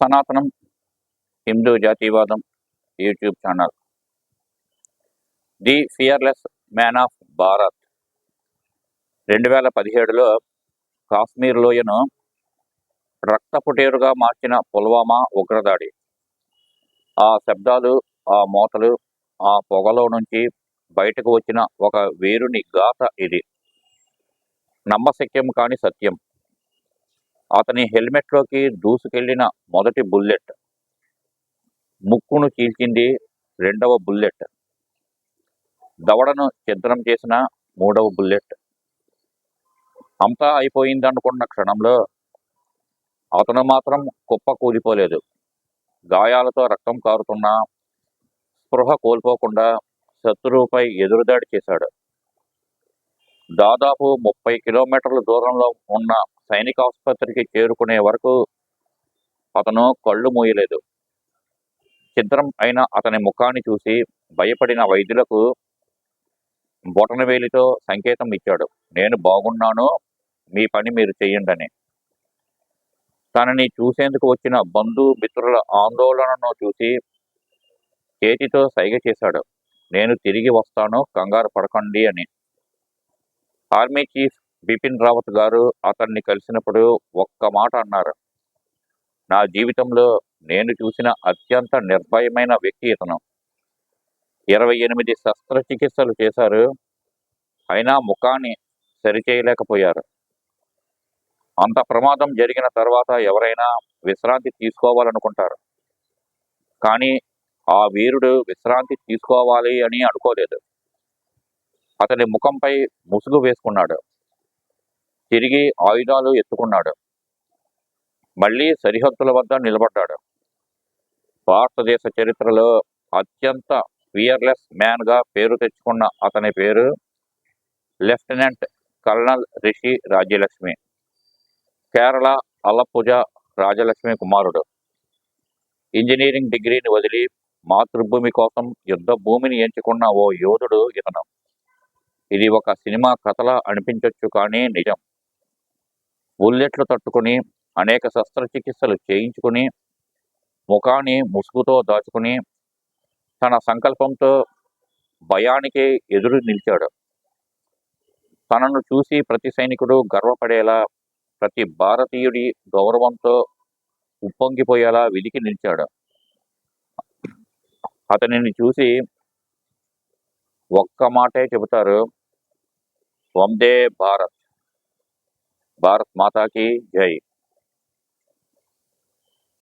సనాతనం హిందూ జాతీయవాదం YouTube channel. The fearless man of Bharat. రెండు వేల పదిహేడులో కాశ్మీర్ లోయను రక్తపుటేరుగా మార్చిన పుల్వామా ఉగ్రదాడి. ఆ శబ్దాలు ఆ మూతలు ఆ పొగలో నుంచి బయటకు వచ్చిన ఒక వీరుని గాథ ఇది. నమ్మశక్యం కాని సత్యం. అతని హెల్మెట్లోకి దూసుకెళ్ళిన మొదటి బుల్లెట్. ముక్కును చీల్చింది రెండవ బుల్లెట్. దవడను ఛిద్రం చేసిన మూడవ బుల్లెట్. అంతా అయిపోయిందనుకున్న క్షణంలో అతను మాత్రం కుప్ప కూలిపోలేదు. గాయాలతో రక్తం కారుతున్నా స్పృహ కోల్పోకుండా శత్రువుపై ఎదురుదాడి చేశాడు. దాదాపు ముప్పై కిలోమీటర్ల దూరంలో ఉన్న సైనిక ఆసుపత్రికి చేరుకునే వరకు అతను కళ్ళు మూయలేదు. ఛిద్రం అయిన అతని ముఖాన్ని చూసి భయపడిన వైద్యులకు బొటనవేలితో సంకేతం ఇచ్చాడు. నేను బాగున్నాను మీ పని మీరు చెయ్యండి తనని చూసేందుకు వచ్చిన బంధు మిత్రుల ఆందోళనను చూసి చేతితో సైగ చేశాడు. నేను తిరిగి వస్తాను కంగారు పడకండి అని. ఆర్మీ చీఫ్ బిపిన్ రావత్ గారు అతన్ని కలిసినప్పుడు ఒక్క మాట అన్నారు. నా జీవితంలో నేను చూసిన అత్యంత నిర్భయమైన వ్యక్తి ఇతను. ఇరవై ఎనిమిది శస్త్రచికిత్సలు చేశారు. అయినా ముఖాన్ని సరిచేయలేకపోయారు. అంత ప్రమాదం జరిగిన తర్వాత ఎవరైనా విశ్రాంతి తీసుకోవాలనుకుంటారు. కానీ ఆ వీరుడు విశ్రాంతి తీసుకోవాలి అని అనుకోలేదు. అతని ముఖంపై ముసుగు వేసుకున్నాడు. తిరిగి ఆయుధాలు ఎత్తుకున్నాడు. మళ్ళీ సరిహద్దుల వద్ద నిలబడ్డాడు. భారతదేశ చరిత్రలో అత్యంత ఫియర్లెస్ మ్యాన్గా పేరు తెచ్చుకున్న అతని పేరు లెఫ్టినెంట్ కల్నల్ రిషి రాజ్యలక్ష్మి కేరళ అలపుజ రాజలక్ష్మి కుమారుడు. ఇంజనీరింగ్ డిగ్రీని వదిలి మాతృభూమి కోసం యుద్ధ భూమిని ఎంచుకున్న ఓ యోధుడు ఇతను. ఇది ఒక సినిమా కథలా అనిపించవచ్చు కానీ నిజం. బుల్లెట్లు తట్టుకుని అనేక శస్త్రచికిత్సలు చేయించుకుని ముఖాన్ని ముసుగుతో దాచుకుని తన సంకల్పంతో భయానికి ఎదురు నిలిచాడు. తనను చూసి ప్రతి సైనికుడు గర్వపడేలా ప్రతి భారతీయుడి గౌరవంతో ఉప్పొంగిపోయేలా వెలికి నిలిచాడు. అతనిని చూసి ఒక్క మాటే చెబుతారు వందే భారత్ భారత్ మాతాకి జై